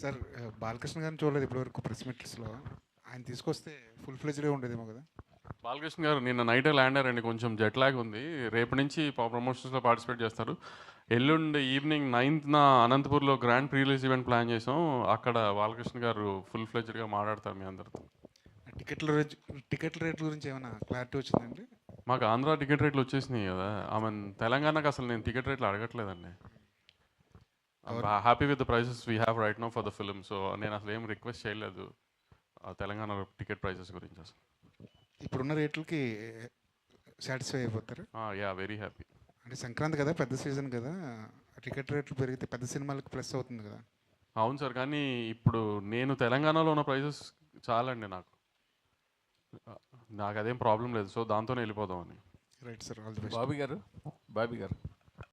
Sir Balakrishna గారిని చూడలేదు ఇప్పటివరకు ప్రెస్ మీట్స్లో. ఆయన తీసుకొస్తే ఫుల్ ఫ్లెజ్డ్గా ఉండేదేమో కదా. బాలకృష్ణ గారు నిన్న నైట్ ల్యాండ్ అయ్యారండి కొంచెం జెట్ లాగ్ ఉంది. రేపు నుంచి ప్రమోషన్స్లో పార్టిసిపేట్ చేస్తారు. ఎల్లుండి ఈవినింగ్ నైన్త్న అనంతపూర్లో గ్రాండ్ ప్రీలీజ్ ఈవెంట్ ప్లాన్ చేసాం. అక్కడ బాలకృష్ణ గారు ఫుల్ ఫ్లెజ్డ్గా మాట్లాడతారు మీ అందరితో. టికెట్ల రేట్ టికెట్ల రేట్ల గురించి ఏమైనా క్లారిటీ వచ్చిందండి? మాకు ఆంధ్ర టికెట్ రేట్లు వచ్చేసినాయి కదా. మీన్ తెలంగాణకు అసలు నేను టికెట్ రేట్లు అడగట్లేదండి. Happy with the prices we have right now for the film so నేను అసలు ఏం రిక్వెస్ట్ చేయలేదు తెలంగాణ టికెట్ ప్రైసెస్ గురించి అసలు. ఇప్పుడున్న రేట్లకి సాటిస్ఫై అయిపోతారు? యా వెరీ హ్యాపీ అంటే సంక్రాంతి కదా పెద్ద సీజన్ కదా. టికెట్ రేట్లు పెరిగితే పెద్ద సినిమాలకు ప్లస్ అవుతుంది కదా. అవును సార్ కానీ ఇప్పుడు నేను తెలంగాణలో ఉన్న ప్రైసెస్ చాలండి నాకు. నాకు అదేం ప్రాబ్లం లేదు. సో దాంతోనే వెళ్ళిపోదామని. Right sir all the best Bobby garu? Bobby garu.